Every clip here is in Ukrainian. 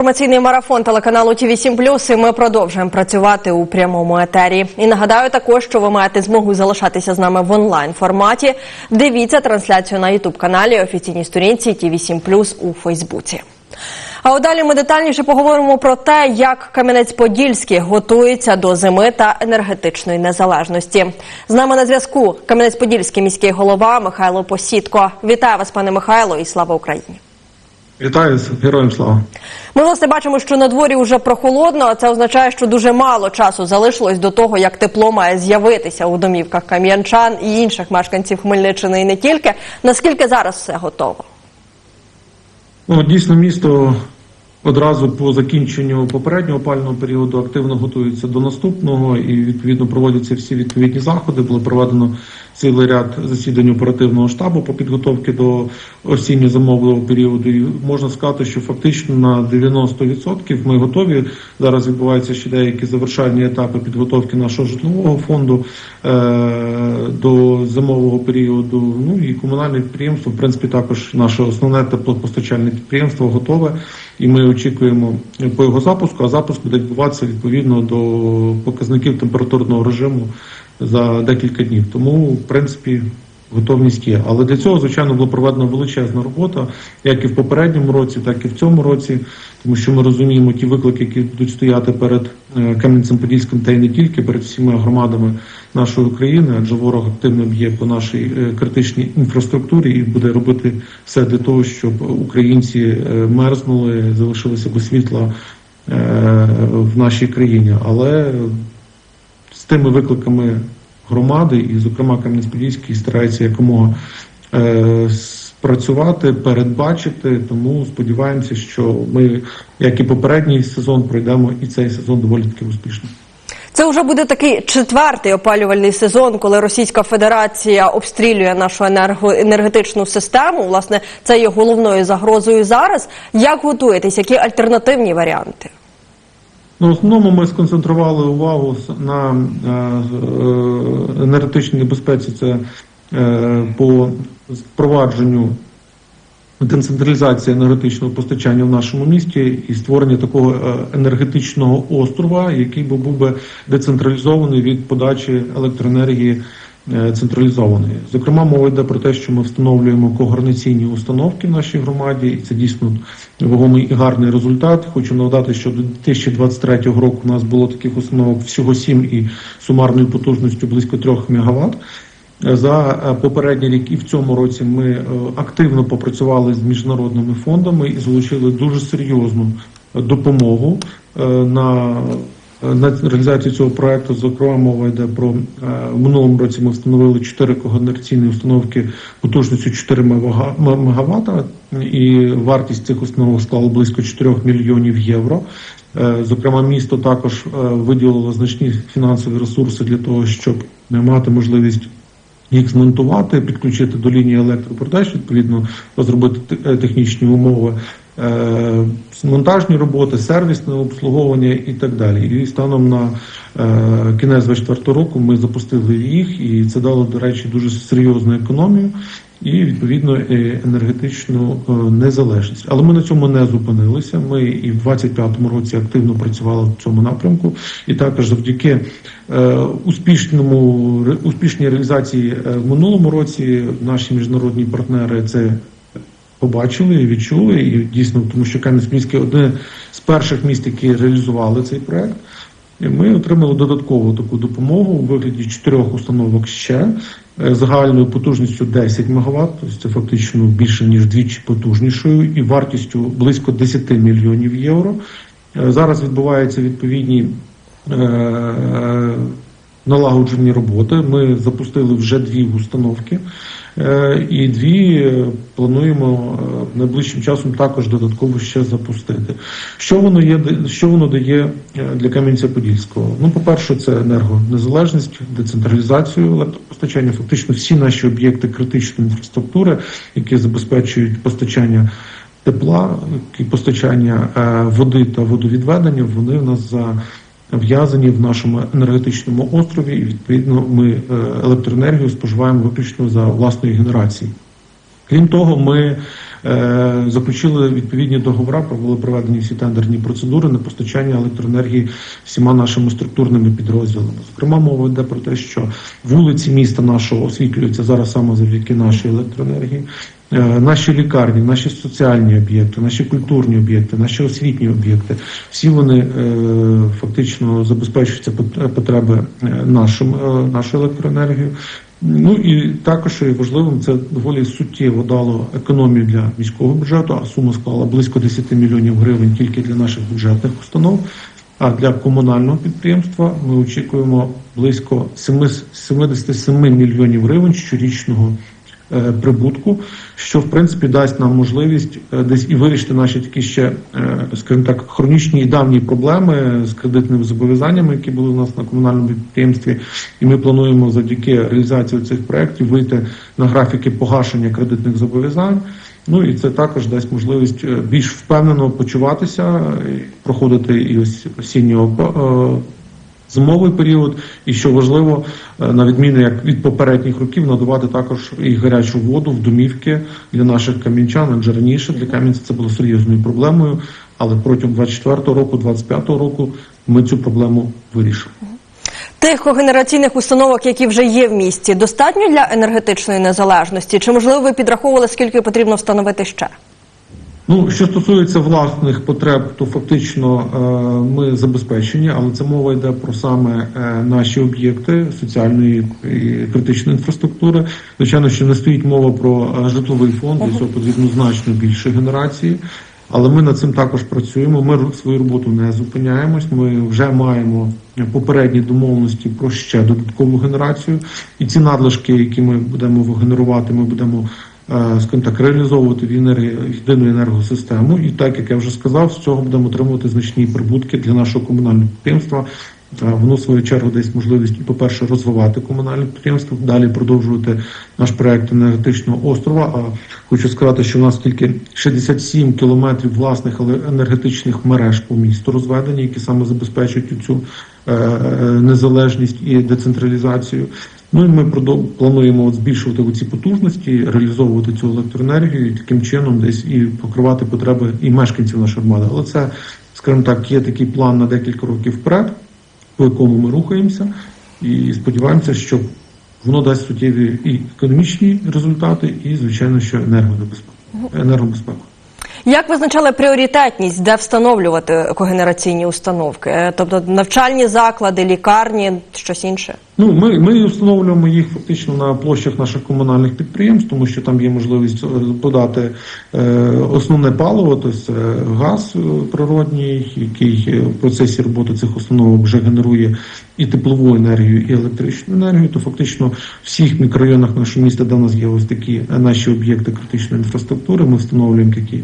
Інформаційний марафон телеканалу ТІВІ 7 і ми продовжуємо працювати у прямому етері. І нагадаю також, що ви маєте змогу залишатися з нами в онлайн форматі. Дивіться трансляцію на Ютуб каналі офіційній сторінці ТІВІ 7 у Фейсбуці. А далі ми детальніше поговоримо про те, як Кам'янець-Подільський готується до зими та енергетичної незалежності. З нами на зв'язку Кам'янець-Подільський міський голова Михайло Посідко. Вітаю вас, пане Михайло, і слава Україні. Вітаю з героям слава. Ми власне бачимо, що на дворі вже прохолодно. а Це означає, що дуже мало часу залишилось до того, як тепло має з'явитися у домівках кам'янчан і інших мешканців Хмельниччини і не тільки. Наскільки зараз все готово? Ну, дійсно, місто одразу по закінченню попереднього опального періоду активно готується до наступного і відповідно проводяться всі відповідні заходи. Було проведено цілий ряд засідань оперативного штабу по підготовці до осінньо-зимового періоду. І можна сказати, що фактично на 90% ми готові. Зараз відбуваються ще деякі завершальні етапи підготовки нашого житлового фонду е- до зимового періоду. Ну і комунальне підприємство, в принципі, також наше основне теплопостачальне підприємство готове, і ми очікуємо по його запуску. А запуск буде відбуватися відповідно до показників температурного режиму за декілька днів. Тому, в принципі, готовність є. Але для цього, звичайно, була проведена величезна робота, як і в попередньому році, так і в цьому році, тому що ми розуміємо ті виклики, які будуть стояти перед е, Кам'янцем-Подільським та й не тільки перед всіма громадами нашої України, адже ворог активно б'є по нашій е, критичній інфраструктурі і буде робити все для того, щоб українці е, мерзнули, залишилися без світла в нашій країні. Але з тими викликами громади, і, зокрема, Кам'янець-Подільський старається якомога е, спрацювати, передбачити. Тому сподіваємося, що ми, як і попередній сезон, пройдемо і цей сезон доволі таки успішно. Це вже буде такий четвертий опалювальний сезон, коли Російська Федерація обстрілює нашу енерго енергетичну систему. Власне, це є головною загрозою зараз. Як готуєтесь? Які альтернативні варіанти? Ну, основному ми сконцентрували увагу на е, енергетичній небезпеці. Це е, по впровадженню децентралізації енергетичного постачання в нашому місті і створення такого е, енергетичного острова, який би був би децентралізований від подачі електроенергії. Централізованої, зокрема, мова йде про те, що ми встановлюємо когорнаційні установки в нашій громаді, і це дійсно вагомий і гарний результат. Хочу нагадати, що до 2023 року у нас було таких установок всього сім і сумарною потужністю близько 3 МВт. За попередній рік і в цьому році ми активно попрацювали з міжнародними фондами і залучили дуже серйозну допомогу на на реалізацію цього проекту, зокрема, мова йде про в минулому році. Ми встановили 4 когенераційні установки потужністю 4 МВт, і вартість цих установок склала близько 4 мільйонів євро. Зокрема, місто також виділило значні фінансові ресурси для того, щоб мати можливість. Їх змонтувати, підключити до лінії електропередач, відповідно розробити технічні умови Е, монтажні роботи, сервісне обслуговування і так далі. І станом на е, кінець 24 року ми запустили їх, і це дало, до речі, дуже серйозну економію і відповідно енергетичну е, незалежність. Але ми на цьому не зупинилися. Ми і в 25-му році активно працювали в цьому напрямку, і також завдяки успішному успішній реалізації в минулому році наші міжнародні партнери це побачили і відчули, і дійсно, тому що Кам'янець-Міський одне з перших міст, які реалізували цей проект. Ми отримали додаткову таку допомогу у вигляді чотирьох установок ще е, загальною потужністю 10 МВт, тобто це фактично більше ніж двічі потужнішою, і вартістю близько 10 мільйонів євро. Е, зараз відбуваються відповідні е, налагоджені роботи. Ми запустили вже дві установки. Е, і дві плануємо е, найближчим часом також додатково ще запустити. Що воно є, що воно дає е, для Кам'янця-Подільського? Ну, по-перше, це енергонезалежність, децентралізацію електропостачання. Фактично, всі наші об'єкти критичної інфраструктури, які забезпечують постачання тепла, постачання води та водовідведення, вони в нас за в'язані в нашому енергетичному острові, і відповідно ми е, електроенергію споживаємо виключно за власної генерації. Крім того, ми заключили відповідні договори, провели проведені всі тендерні процедури на постачання електроенергії всіма нашими структурними підрозділами. Зокрема, мова йде про те, що вулиці міста нашого освітлюються зараз саме завдяки нашій електроенергії. Е, Наші лікарні, наші соціальні об'єкти, наші культурні об'єкти, наші освітні об'єкти, всі вони е, фактично забезпечуються пот- потреби е, нашим, е, нашою електроенергією. Ну і також важливим це доволі суттєво дало економію для міського бюджету, а сума склала близько 10 мільйонів гривень тільки для наших бюджетних установ. А для комунального підприємства ми очікуємо близько 7 77 мільйонів гривень щорічного прибутку, що в принципі дасть нам можливість е, десь і вирішити наші такі ще, е, скажімо так, хронічні і давні проблеми з кредитними зобов'язаннями, які були у нас на комунальному підприємстві. І ми плануємо завдяки реалізації цих проєктів вийти на графіки погашення кредитних зобов'язань. Ну і це також дасть можливість е, більш впевнено почуватися, проходити і ось осіннього е, зимовий період, і що важливо, е, на відміну як від попередніх років, надавати також і гарячу воду в домівки для наших кам'янчан. Адже раніше для Кам'янця це було серйозною проблемою, але протягом 24-го року, 25-го року ми цю проблему вирішили. Тих когенераційних установок, які вже є в місті, достатньо для енергетичної незалежності? Чи можливо ви підраховували, скільки потрібно встановити ще? Ну, що стосується власних потреб, то фактично е, ми забезпечені, але це мова йде про саме е, наші об'єкти соціальної і критичної інфраструктури. Звичайно, що не стоїть мова про е, житловий фонд, для цього потрібно значно більше генерації. Але ми над цим також працюємо. Ми свою роботу не зупиняємось. Ми вже маємо попередні домовленості про ще додаткову генерацію. І ці надлишки, які ми будемо генерувати, ми будемо скажімо так, реалізовувати в єдину енергосистему. І так як я вже сказав, з цього будемо отримувати значні прибутки для нашого комунального підприємства. Е, Воно в свою чергу дасть можливість, по-перше, розвивати комунальне підприємство, далі продовжувати наш проект енергетичного острова. А хочу сказати, що у нас тільки 67 кілометрів власних енергетичних мереж по місту розведені, які саме забезпечують цю е, незалежність і децентралізацію. Ну і ми плануємо збільшувати ці потужності, реалізовувати цю електроенергію і таким чином десь і покривати потреби і мешканців нашої громади. Але це, скажімо так, є такий план на декілька років вперед, по якому ми рухаємося, і сподіваємося, що воно дасть суттєві і економічні результати, і звичайно, що енергонебезпеку. енергобезпеку. Як визначали пріоритетність, де встановлювати когенераційні установки? Е, Тобто навчальні заклади, лікарні, щось інше? Ну, ми, ми встановлюємо їх фактично на площах наших комунальних підприємств, тому що там є можливість е, подати е, основне паливо, тобто газ е, природній, який в процесі роботи цих установок вже генерує і теплову енергію, і електричну енергію. То фактично в всіх мікрорайонах нашого міста, де в нас є ось такі наші об'єкти критичної інфраструктури, ми встановлюємо такі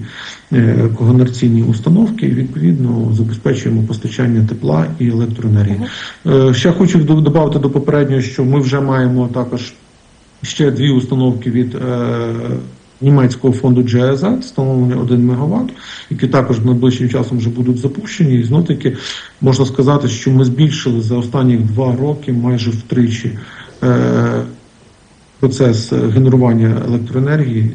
е, когенераційні установки і відповідно забезпечуємо постачання тепла і електроенергії. Е, Ще хочу додати до попереднього, що ми вже маємо також ще дві установки від е, німецького фонду GIZ, встановлення 1 МВт, які також найближчим часом вже будуть запущені. І знов таки можна сказати, що ми збільшили за останні два роки майже втричі е, процес е, генерування електроенергії.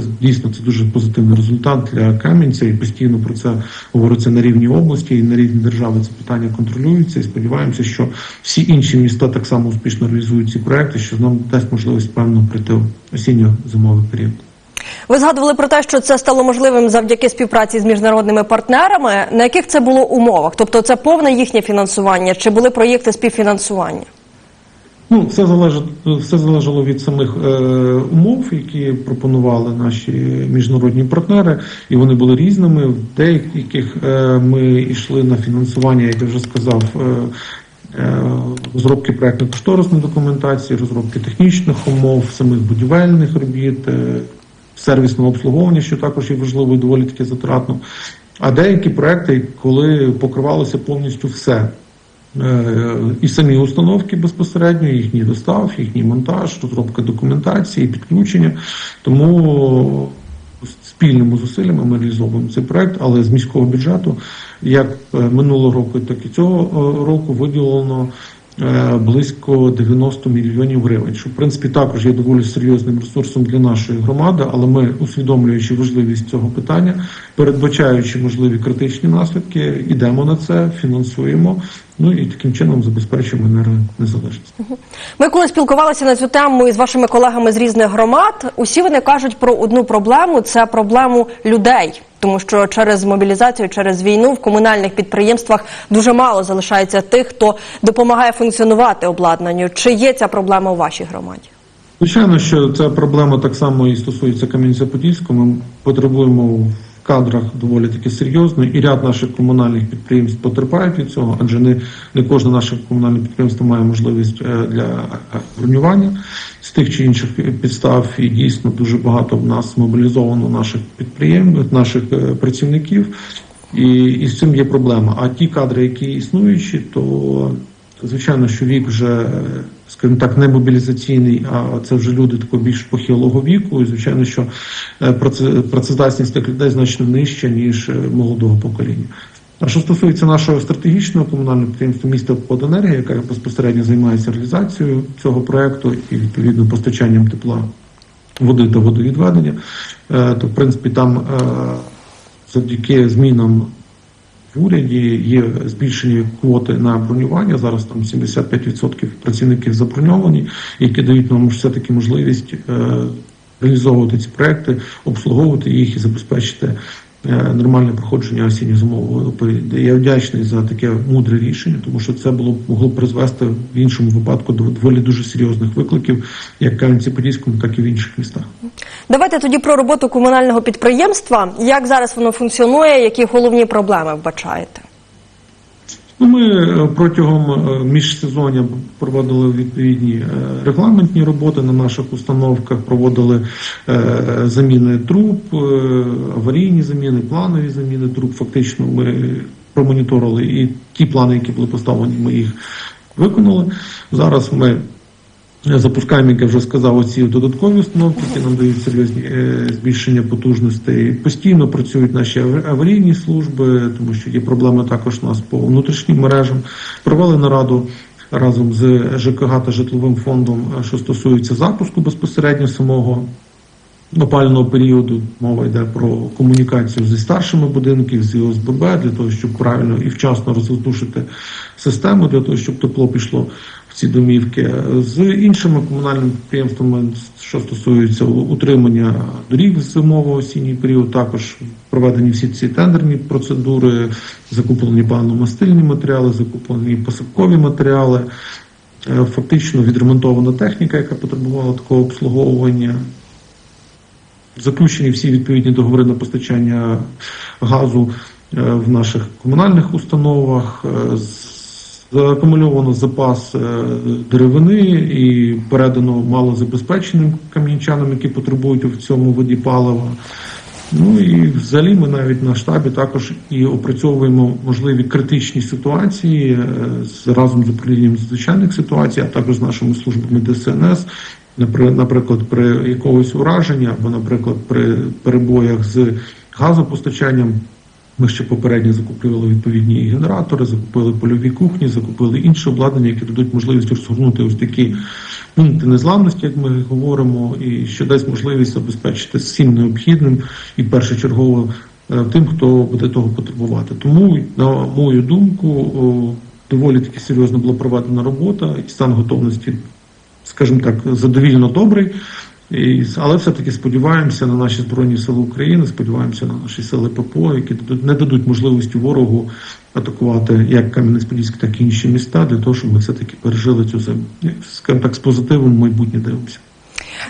Це дійсно це дуже позитивний результат для Кам'янця, і постійно про це говориться на рівні області і на рівні держави. Це питання контролюється. І сподіваємося, що всі інші міста так само успішно реалізують ці проекти, що нам дасть можливість певно прийти осінньо-зимовий період. Ви згадували про те, що це стало можливим завдяки співпраці з міжнародними партнерами. На яких це було умовах? Тобто це повне їхнє фінансування, чи були проєкти співфінансування? Ну, все залежить, все залежало від самих е, умов, які пропонували наші міжнародні партнери, і вони були різними. В деяких е, ми йшли на фінансування, як я вже сказав. Е, е, Розробки проектно-кошторисної документації, розробки технічних умов, самих будівельних робіт, е, сервісного обслуговування, що також є важливо і доволі таки затратно. А деякі проекти, коли покривалося повністю все, і самі установки безпосередньо, їхній достав, їхній монтаж, розробка документації, підключення. Тому спільними зусиллями ми реалізовуємо цей проект, але з міського бюджету, як е, минулого року, так і цього е, року виділено е, близько 90 мільйонів гривень, що в принципі також є доволі серйозним ресурсом для нашої громади, але ми, усвідомлюючи важливість цього питання, передбачаючи можливі критичні наслідки, йдемо на це, фінансуємо. Ну і таким чином забезпечуємо енергонезалежність. Ми коли спілкувалися на цю тему із вашими колегами з різних громад, усі вони кажуть про одну проблему це проблему людей. Тому що через мобілізацію, через війну в комунальних підприємствах дуже мало залишається тих, хто допомагає функціонувати обладнанню. Чи є ця проблема у вашій громаді? Звичайно, що ця проблема так само і стосується Кам'янця-Подільського. Ми потребуємо кадрах доволі таки серйозно, і ряд наших комунальних підприємств потерпають від цього, адже не, не кожне наше комунальне підприємство має можливість е, для е, бронювання з тих чи інших підстав. І дійсно дуже багато в нас мобілізовано наших підприємств, наших е, працівників. І, і з цим є проблема. А ті кадри, які існуючі, то, звичайно, що вік вже, скажімо так, не мобілізаційний, а це вже люди такого більш похилого віку. І звичайно, що е, праце- працездатність тих людей значно нижча, ніж е, молодого покоління. А що стосується нашого стратегічного комунального підприємства міста «Обходенергія», яка безпосередньо займається реалізацією цього проекту і відповідно постачанням тепла, води та водовідведення, е, то в принципі там е, завдяки змінам в уряді є збільшені квоти на бронювання. Зараз там 75% працівників заброньовані, які дають нам все-таки можливість е, реалізовувати ці проекти, обслуговувати їх і забезпечити нормальне проходження осінньо-зимового періоду. Я вдячний за таке мудре рішення, тому що це було могло призвести в іншому випадку до доволі дуже серйозних викликів, як в Кам'янці-Подільському, так і в інших містах. Давайте тоді про роботу комунального підприємства. Як зараз воно функціонує? Які головні проблеми вбачаєте? Ну, ми е, протягом е, міжсезоння проводили відповідні е, регламентні роботи на наших установках, проводили заміни труб, аварійні заміни, планові заміни труб. Фактично, ми промоніторили і ті плани, які були поставлені, ми їх виконали. Зараз ми Запускаємо, як я вже сказав, оці додаткові установки, які нам дають серйозні е, збільшення потужностей. Постійно працюють наші аварійні служби, тому що є проблеми також у нас по внутрішнім мережам. Провели нараду разом з ЖКГ та житловим фондом, е, що стосується запуску безпосередньо самого опального періоду. Мова йде про комунікацію зі старшими будинків, з ОСББ, для того, щоб правильно і вчасно розвантушити систему, для того, щоб тепло пішло ці домівки. З іншими комунальними підприємствами, що стосується утримання доріг зимово-осінній період, також проведені всі ці тендерні процедури, закуплені паливно-мастильні матеріали, закуплені посадкові матеріали. Е, Фактично відремонтована техніка, яка потребувала такого обслуговування. Заключені всі відповідні договори на постачання газу е, в наших комунальних установах. е, з- Заакумульовано запас е, деревини і передано малозабезпеченим кам'янчанам, які потребують в цьому виді палива. Ну і взагалі ми навіть на штабі також і опрацьовуємо можливі критичні ситуації е, з разом з управлінням звичайних ситуацій, а також з нашими службами ДСНС. Напри- Наприклад, при якогось ураженні або, наприклад, при перебоях з газопостачанням. Ми ще попередньо закупили відповідні генератори, закупили польові кухні, закупили інше обладнання, яке дадуть можливість розгорнути ось такі пункти незламності, як ми говоримо, і що дасть можливість забезпечити всім необхідним і першочергово е, тим, хто буде того потребувати. Тому, на мою думку, доволі таки серйозно була проведена робота і стан готовності, скажімо так, задовільно добрий. І, але все-таки сподіваємося на наші збройні сили України, сподіваємося на наші сили ППО, які не дадуть можливості ворогу атакувати як Кам'янець-Подільський, так і інші міста, для того, щоб ми все-таки пережили цю зиму. Скажімо так, з позитивом майбутнє дивимося.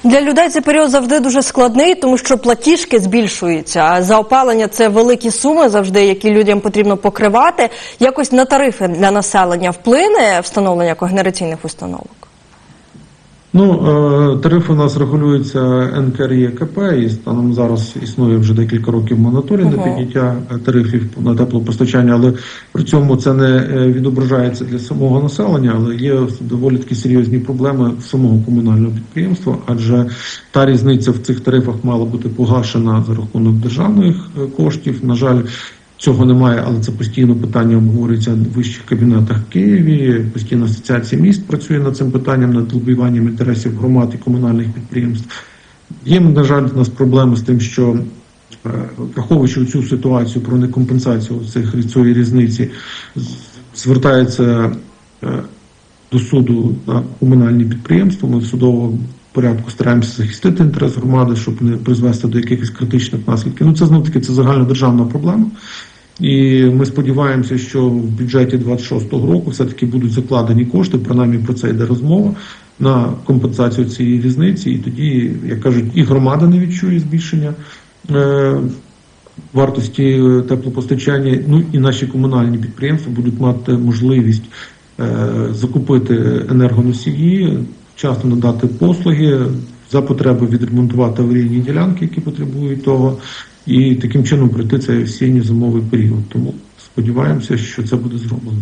Для людей цей період завжди дуже складний, тому що платіжки збільшуються. А за опалення це великі суми завжди, які людям потрібно покривати. Якось на тарифи для населення вплине встановлення когенераційних установок. Ну, е, тарифи у нас регулюються НКРЄКП, і станом зараз існує вже декілька років моноторій на підняття е, тарифів на теплопостачання, але при цьому це не е, відображається для самого населення, але є доволі такі серйозні проблеми самого комунального підприємства, адже та різниця в цих тарифах мала бути погашена за рахунок державних коштів. На жаль, Цього немає, але це постійно питання обговорюється в вищих кабінетах в Києві. Постійно асоціація міст працює над цим питанням, над лобіюванням інтересів громад і комунальних підприємств. Є, на жаль, у нас проблеми з тим, що е, враховуючи цю ситуацію про некомпенсацію цих цієї різниці, звертається е, до суду на комунальні підприємства. Ми в судовому порядку стараємося захистити інтерес громади, щоб не призвести до якихось критичних наслідків. Ну це знов таки це загальнодержавна проблема. І ми сподіваємося, що в бюджеті 26-го року все-таки будуть закладені кошти, принаймні про це йде розмова на компенсацію цієї різниці. І тоді, як кажуть, і громада не відчує збільшення е, вартості е, теплопостачання. Ну і наші комунальні підприємства будуть мати можливість е, закупити енергоносії, вчасно надати послуги, за потреби відремонтувати аварійні ділянки, які потребують того, і таким чином пройти цей осінньо-зимовий період. Тому сподіваємося, що це буде зроблено.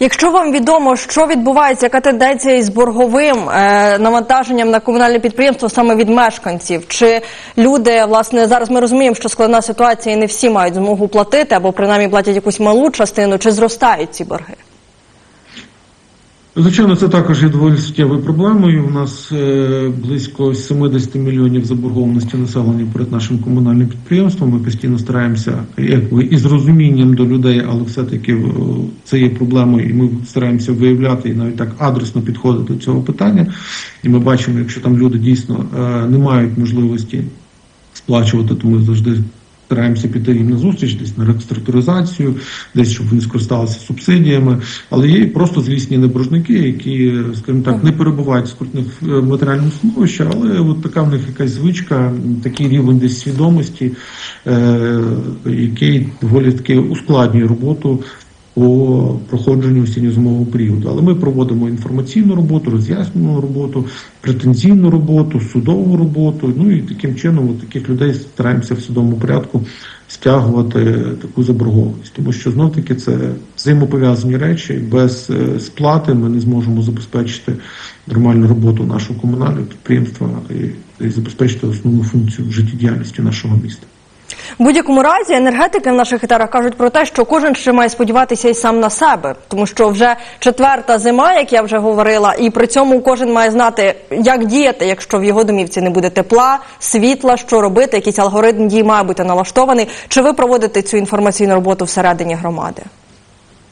Якщо вам відомо, що відбувається, яка тенденція із борговим е, навантаженням на комунальне підприємство саме від мешканців, чи люди власне зараз ми розуміємо, що складна ситуація і не всі мають змогу платити або принаймні платять якусь малу частину, чи зростають ці борги? Звичайно, це також є доволі суттєвою проблемою. У нас е, близько 70 мільйонів заборгованості населення перед нашим комунальним підприємством. Ми постійно стараємося якби із розумінням до людей, але все-таки е, це є проблемою, і ми стараємося виявляти і навіть так адресно підходити до цього питання. І ми бачимо, якщо там люди дійсно е, не мають можливості сплачувати, то ми завжди стараємося піти їм на зустріч, десь на реструктуризацію, десь щоб вони скористалися субсидіями. Але є і просто злісні неборжники, які, скажімо так, не перебувають в скрутних е, матеріальному становищі, але от така в них якась звичка, такий рівень десь свідомості, е, який доволі таки ускладнює роботу. По проходженню осінньо-зимового періоду, але ми проводимо інформаційну роботу, роз'яснювальну роботу, претензійну роботу, судову роботу. Ну і таким чином таких людей стараємося в судовому порядку стягувати таку заборгованість, тому що знов таки це взаємопов'язані речі. Без е, сплати ми не зможемо забезпечити нормальну роботу нашого комунального підприємства і, і забезпечити основну функцію життєдіяльності нашого міста. В будь-якому разі енергетики в наших етерах кажуть про те, що кожен ще має сподіватися і сам на себе, тому що вже четверта зима, як я вже говорила, і при цьому кожен має знати, як діяти, якщо в його домівці не буде тепла, світла, що робити, якийсь алгоритм дій має бути налаштований. Чи ви проводите цю інформаційну роботу всередині громади?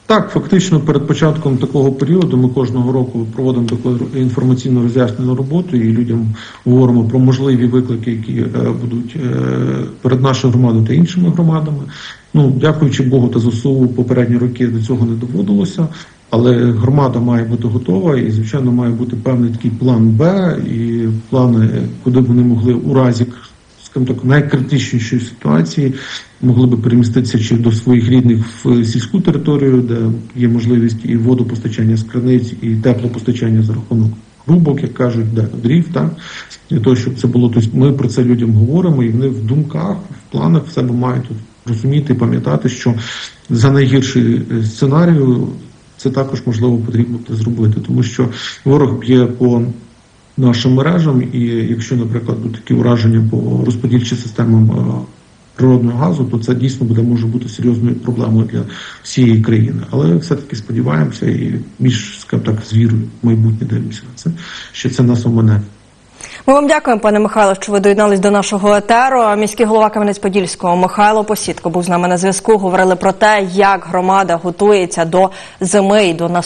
Так, фактично, перед початком такого періоду ми кожного року проводимо таку інформаційно роз'яснену роботу і людям говоримо про можливі виклики, які е, будуть е, перед нашою громадою та іншими громадами. Ну, дякуючи Богу та ЗСУ, попередні роки до цього не доводилося. Але громада має бути готова, і звичайно має бути певний такий план Б і плани, куди б вони могли у разі скажімо так, найкритичнішої ситуації могли би переміститися чи до своїх рідних в сільську територію, де є можливість і водопостачання з криниць, і теплопостачання за рахунок рубок, як кажуть, де дрів, так для того, щоб це було. Тобто ми про це людям говоримо, і вони в думках, в планах в себе мають тут розуміти, пам'ятати, що за найгірший е, сценарію це також можливо потрібно зробити, тому що ворог б'є по нашим мережам, і якщо, наприклад, такі ураження по розподільчим системам е, природного газу, то це дійсно буде може бути серйозною проблемою для всієї країни. Але все-таки сподіваємося, і між скажімо так з вірою в майбутнє дивимося на це, що це нас омине. Ми вам дякуємо, пане Михайло, що ви доєднались до нашого етеру. Міський голова Кам'янець-Подільського Михайло Посідко був з нами на зв'язку. Говорили про те, як громада готується до зими і до нас.